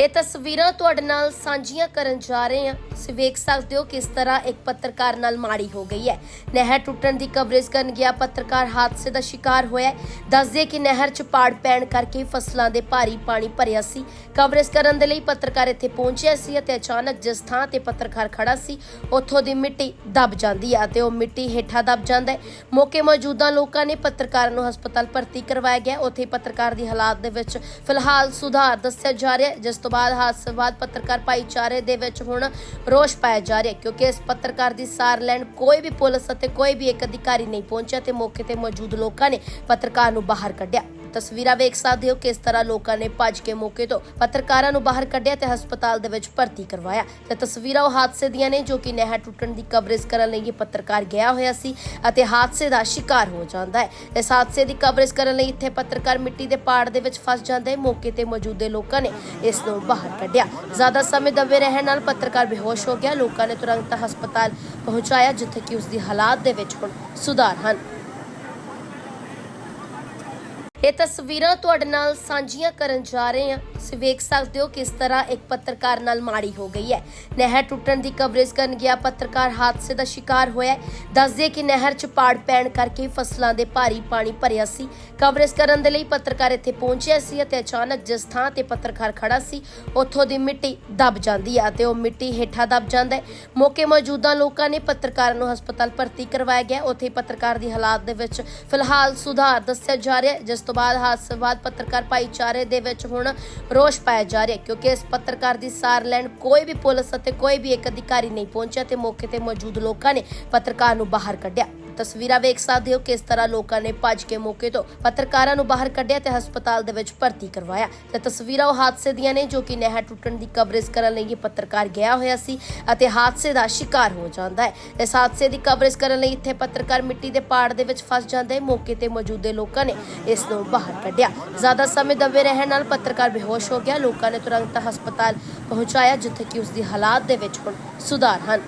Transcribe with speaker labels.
Speaker 1: ਇਹ ਤਸਵੀਰਾਂ ਤੁਹਾਡੇ ਨਾਲ ਸਾਂਝੀਆਂ ਕਰਨ ਜਾ ਰਹੇ ਹਾਂ। ਤੁਸੀਂ ਵੇਖ ਸਕਦੇ ਹੋ ਕਿਸ ਤਰ੍ਹਾਂ ਇੱਕ ਪੱਤਰਕਾਰ ਨਾਲ ਮਾੜੀ ਹੋ ਗਈ ਹੈ। ਨਹਿਰ ਟੁੱਟਣ ਦੀ ਕਵਰੇਜ ਕਰਨ ਗਿਆ ਪੱਤਰਕਾਰ ਹਾਦਸੇ ਦਾ ਸ਼ਿਕਾਰ ਹੋਇਆ ਦੱਸਦੇ ਕਿ ਨਹਿਰ 'ਚ ਪਾੜ ਪੈਣ ਕਰਕੇ ਫਸਲਾਂ ਦੇ ਭਾਰੀ ਪਾਣੀ ਭਰਿਆ ਸੀ। ਕਵਰੇਜ ਕਰਨ ਦੇ ਲਈ ਪੱਤਰਕਾਰ ਇੱਥੇ ਪਹੁੰਚਿਆ ਸੀ ਅਤੇ ਅਚਾਨਕ ਜਿਸ ਥਾਂ ਤੇ ਪੱਤਰਕਾਰ ਖੜਾ ਸੀ, ਉੱਥੋਂ ਦੀ ਮਿੱਟੀ ਦਬ ਜਾਂਦੀ ਹੈ ਅਤੇ ਉਹ ਮਿੱਟੀ ਹੇਠਾਂ ਦਬ ਜਾਂਦਾ ਹੈ। ਮੌਕੇ ਮੌਜੂਦਾ ਲੋਕਾਂ ਨੇ ਪੱਤਰਕਾਰ ਨੂੰ ਹਸਪਤਾਲ ਭਰਤੀ ਕਰਵਾਇਆ ਗਿਆ। ਉੱਥੇ ਪੱਤਰਕਾਰ ਦੀ ਹਾਲਾਤ ਦੇ ਵਿੱਚ ਫਿਲਹਾਲ ਸੁਧਾਰ ਦੱਸਿਆ ਜਾ ਰਿਹਾ ਜਿਸ ਤੋਂ ਬਾਅਦ ਹਾਦਸੇ ਬਾਅਦ ਪੱਤਰਕਾਰ ਭਾਈਚਾਰੇ ਦੇ ਵਿੱਚ ਹੁਣ ਰੋਸ਼ ਪਾਇਆ ਜਾ ਰਿਹਾ ਕਿਉਂਕਿ ਇਸ ਪੱਤਰਕਾਰ ਦੀ ਸਾਰ ਲੈਣ ਕੋਈ ਵੀ ਪੁਲਿਸ ਅਤੇ ਕੋਈ ਵੀ ਇੱਕ ਅਧਿਕਾਰੀ ਨਹੀਂ ਪਹੁੰਚਿਆ ਤੇ ਮੌਕੇ ਤੇ ਮੌਜੂਦ ਲੋਕਾਂ ਨੇ ਪੱਤਰਕਾਰ ਨੂੰ ਬਾਹਰ ਕੱਢਿਆ। ਤਸਵੀਰਾਂ ਵੇਖ ਸਕਦੇ ਹੋ ਕਿਸ ਤਰ੍ਹਾਂ ਲੋਕਾਂ ਨੇ ਭੱਜ ਕੇ ਮੌਕੇ ਤੋਂ ਪੱਤਰਕਾਰਾਂ ਨੂੰ ਬਾਹਰ ਕੱਢਿਆ ਤੇ ਹਸਪਤਾਲ ਦੇ ਵਿੱਚ ਭਰਤੀ ਕਰਵਾਇਆ। ਤੇ ਤਸਵੀਰਾਂ ਉਹ ਹਾਦਸੇ ਦੀਆਂ ਨੇ ਜੋ ਕਿ ਨਹਿਰ ਟੁੱਟਣ ਦੀ ਕਵਰੇਜ ਕਰਨ ਲਈ ਇਹ ਪੱਤਰਕਾਰ ਗਿਆ ਹੋਇਆ ਸੀ ਅਤੇ ਹਾਦਸੇ ਦਾ ਸ਼ਿਕਾਰ ਹੋ ਜਾਂਦਾ ਹੈ। ਇਸ ਹਾਦਸੇ ਦੀ ਕਵਰੇਜ ਕਰਨ ਲਈ ਇੱਥੇ ਪੱਤਰਕਾਰ ਮਿੱਟੀ ਦੇ ਪਾੜ ਦੇ ਵਿੱਚ ਫਸ ਜਾਂਦੇ ਮੌਕੇ ਤੇ ਮੌਜੂਦੇ ਲੋਕਾਂ ਨੇ ਇਸ ਨੂੰ ਬਾਹਰ ਕੱਢਿਆ। ਜ਼ਿਆਦਾ ਸਮੇਂ ਦਬੇ ਰਹਿਣ ਨਾਲ ਪੱਤਰਕਾਰ ਬੇਹੋਸ਼ ਹੋ ਗਿਆ। ਲੋਕਾਂ ਨੇ ਤੁਰੰਤ ਹਸਪਤਾਲ ਪਹੁੰਚਾਇਆ, ਜਿੱਥੇ ਕਿ ਉਸ ਦੀ ਹਾਲਾਤ ਦੇ ਵਿੱਚ ਹੁਣ ਸੁਧਾਰ ਹਨ। ਇਹ ਤਸਵੀਰਾਂ ਤੁਹਾਡੇ ਨਾਲ ਸਾਂਝੀਆਂ ਕਰਨ ਜਾ ਰਹੇ ਹਾਂ। ਤੁਸੀਂ ਵੇਖ ਸਕਦੇ ਹੋ ਕਿਸ ਤਰ੍ਹਾਂ ਇੱਕ ਪੱਤਰਕਾਰ ਨਾਲ ਮਾੜੀ ਹੋ ਗਈ ਹੈ। ਨਹਿਰ ਟੁੱਟਣ ਦੀ ਕਵਰੇਜ ਕਰਨ ਗਿਆ ਪੱਤਰਕਾਰ ਹਾਦਸੇ ਦਾ ਸ਼ਿਕਾਰ ਹੋਇਆ ਦੱਸਦੇ ਕਿ ਨਹਿਰ 'ਚ ਪਾੜ ਪੈਣ ਕਰਕੇ ਫਸਲਾਂ ਦੇ ਭਾਰੀ ਪਾਣੀ ਭਰਿਆ ਸੀ। ਕਵਰੇਜ ਕਰਨ ਦੇ ਲਈ ਪੱਤਰਕਾਰ ਇੱਥੇ ਪਹੁੰਚਿਆ ਸੀ ਅਤੇ ਅਚਾਨਕ ਜਿਸ ਥਾਂ ਤੇ ਪੱਤਰਕਾਰ ਖੜਾ ਸੀ, ਉੱਥੋਂ ਦੀ ਮਿੱਟੀ ਦਬ ਜਾਂਦੀ ਹੈ ਅਤੇ ਉਹ ਮਿੱਟੀ ਹੇਠਾਂ ਦਬ ਜਾਂਦਾ ਹੈ। ਮੌਕੇ ਮੌਜੂਦਾ ਲੋਕਾਂ ਨੇ ਪੱਤਰਕਾਰ ਨੂੰ ਹਸਪਤਾਲ ਭਰਤੀ ਕਰਵਾਇਆ ਗਿਆ। ਉੱਥੇ ਪੱਤਰਕਾਰ ਦੀ ਹਾਲਾਤ ਦੇ ਵਿੱਚ ਫਿਲਹਾਲ ਸੁਧਾਰ ਦੱਸਿਆ ਜਾ ਰਿਹਾ ਜਿਸ ਤੋਂ ਬਾਅਦ ਹਾਦਸੇ ਬਾਅਦ ਪੱਤਰਕਾਰ ਭਾਈਚਾਰੇ ਦੇ ਵਿੱਚ ਹੁਣ ਰੋਸ਼ ਪਾਇਆ ਜਾ ਰਿਹਾ ਕਿਉਂਕਿ ਇਸ ਪੱਤਰਕਾਰ ਦੀ ਸਾਰ ਲੈਣ ਕੋਈ ਵੀ ਪੁਲਿਸ ਅਤੇ ਕੋਈ ਵੀ ਇੱਕ ਅਧਿਕਾਰੀ ਨਹੀਂ ਪਹੁੰਚਿਆ ਤੇ ਮੌਕੇ ਤੇ ਮੌਜੂਦ ਲੋਕਾਂ ਨੇ ਪੱਤਰਕਾਰ ਨੂੰ ਬਾਹਰ ਕੱਢਿਆ। ਤਸਵੀਰਾਂ ਵੇਖ ਸਕਦੇ ਹੋ ਕਿਸ ਤਰ੍ਹਾਂ ਲੋਕਾਂ ਨੇ ਭੱਜ ਕੇ ਮੌਕੇ ਤੋਂ ਪੱਤਰਕਾਰਾਂ ਨੂੰ ਬਾਹਰ ਕੱਢਿਆ ਤੇ ਹਸਪਤਾਲ ਦੇ ਵਿੱਚ ਭਰਤੀ ਕਰਵਾਇਆ। ਤੇ ਤਸਵੀਰਾਂ ਉਹ ਹਾਦਸੇ ਦੀਆਂ ਨੇ ਜੋ ਕਿ ਨਹਿਰ ਟੁੱਟਣ ਦੀ ਕਵਰੇਜ ਕਰਨ ਲਈ ਇਹ ਪੱਤਰਕਾਰ ਗਿਆ ਹੋਇਆ ਸੀ ਅਤੇ ਹਾਦਸੇ ਦਾ ਸ਼ਿਕਾਰ ਹੋ ਜਾਂਦਾ ਹੈ। ਇਸ ਹਾਦਸੇ ਦੀ ਕਵਰੇਜ ਕਰਨ ਲਈ ਇੱਥੇ ਪੱਤਰਕਾਰ ਮਿੱਟੀ ਦੇ ਪਾੜ ਦੇ ਵਿੱਚ ਫਸ ਜਾਂਦਾ ਹੈ ਮੌਕੇ ਤੇ ਮੌਜੂਦੇ ਲੋਕਾਂ ਨੇ ਇਸ ਨੂੰ ਬਾਹਰ ਕੱਢਿਆ। ਜ਼ਿਆਦਾ ਸਮੇਂ ਦਬੇ ਰਹਿਣ ਨਾਲ ਪੱਤਰਕਾਰ ਬੇਹੋਸ਼ ਹੋ ਗਿਆ। ਲੋਕਾਂ ਨੇ ਤੁਰੰਤ ਹਸਪਤਾਲ ਪਹੁੰਚਾਇਆ, ਜਿੱਥੇ ਕਿ ਉਸ ਦੀ ਹਾਲਾਤ ਦੇ ਵਿੱਚ ਹੁਣ ਸੁਧਾਰ ਹਨ।